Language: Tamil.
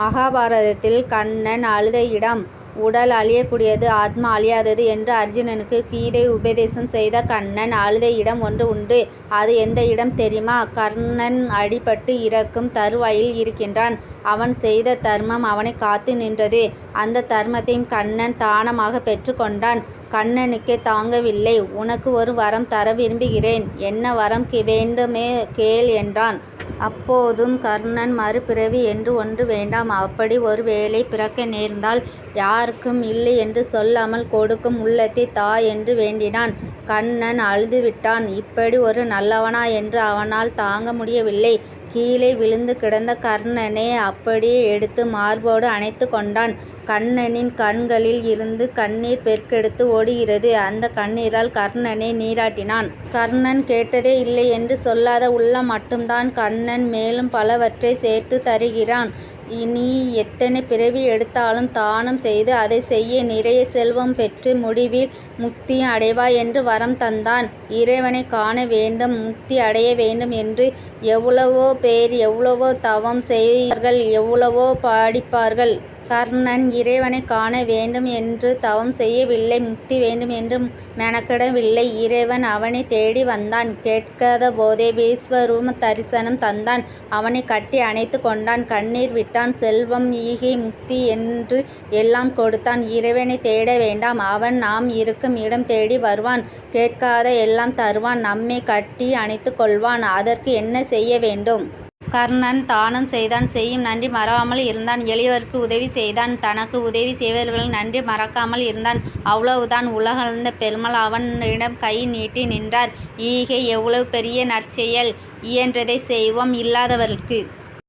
மகாபாரதத்தில் கண்ணன் அழுத இடம் உடல் அழியக்கூடியது ஆத்மா அழியாதது என்று அர்ஜுனனுக்கு கீதை உபதேசம் செய்த கண்ணன் அழுத இடம் ஒன்று உண்டு. அது எந்த இடம் தெரியுமா? கர்ணன் அடிபட்டு இறக்கும் தருவாயில் இருக்கின்றான். அவன் செய்த தர்மம் அவனைக் காத்து நின்றது. அந்த தர்மத்தையும் கண்ணன் தானமாகப் பெற்றுக்கொண்டான் கண்ணனுக்கே தாங்கவில்லை. உனக்கு ஒரு வரம் தர விரும்புகிறேன். என்ன வரம் வேண்டுமே கேள் என்றான். அப்போதும் கர்ணன் மறுபிறவி என்று ஒன்று வேண்டாம். அப்படி ஒரு வேளை பிறக்க நேர்ந்தால் யாருக்கும் இல்லை என்று சொல்லாமல் கொடுக்கும் உள்ளத்தை தா என்று வேண்டினான். கண்ணன் அழுதுவிட்டான். இப்படி ஒரு நல்லவனா என்று அவனால் தாங்க முடியவில்லை. கீழே விழுந்து கிடந்த கர்ணனை அப்படியே எடுத்து மார்போடு அணைத்துக் கொண்டான். கண்ணனின் கண்களில் இருந்து கண்ணீர் பெருக்கெடுத்து ஓடுகிறது. அந்தக் கண்ணீரால் கர்ணனை நீராட்டினான். கர்ணன் கேட்டதே இல்லை என்று சொல்லாத உள்ளம் மட்டும்தான். கண்ணன் மேலும் பலவற்றைச் சேர்த்துத் தருகிறான். நீ எத்தனை பிறவி எடுத்தாலும் தானம் செய்து அதை செய்ய நிறைய செல்வம் பெற்று முடிவில் முக்தியும் அடைவாய் என்று வரம் தந்தான். இறைவனைக் காண வேண்டும் முக்தி அடைய வேண்டும் என்று எவ்வளவோ பேர் எவ்வளவோ தவம் செய்வார்கள் எவ்வளவோ படிப்பார்கள். கர்ணன் இறைவனைக் காண வேண்டும் என்று தவம் செய்யவில்லை. முக்தி வேண்டும் என்று மெனக்கெடவில்லை. இறைவன் அவனைத் தேடி வந்தான். கேட்காத போதே விஸ்வரூப தரிசனம் தந்தான். அவனைக் கட்டி அணைத்து கொண்டான். கண்ணீர் விட்டான். செல்வம் ஈகை முக்தி என்று எல்லாம் கொடுத்தான். இறைவனைத் தேட வேண்டாம். அவன் நாம் இருக்கும் இடம் தேடி வருவான். கேட்காத எல்லாம் தருவான். நம்மை கட்டி அணைத்து கொள்வான். அதற்கு என்ன செய்ய வேண்டும்? கர்ணன் தானும் செய்தான். செய்யும் நன்றி மறவாமல் இருந்தான். எளியவருக்கு உதவி செய்தான். தனக்கு உதவி செய்பவர்களுக்கு நன்றி மறக்காமல் இருந்தான். அவ்வளவுதான். உலகளந்த பெருமாள் அவனிடம் கை நீட்டி நின்றார். ஈகை எவ்வளவு பெரிய நற்செயல். இயன்றதைச் செய்வோம் இல்லாதவர்க்கு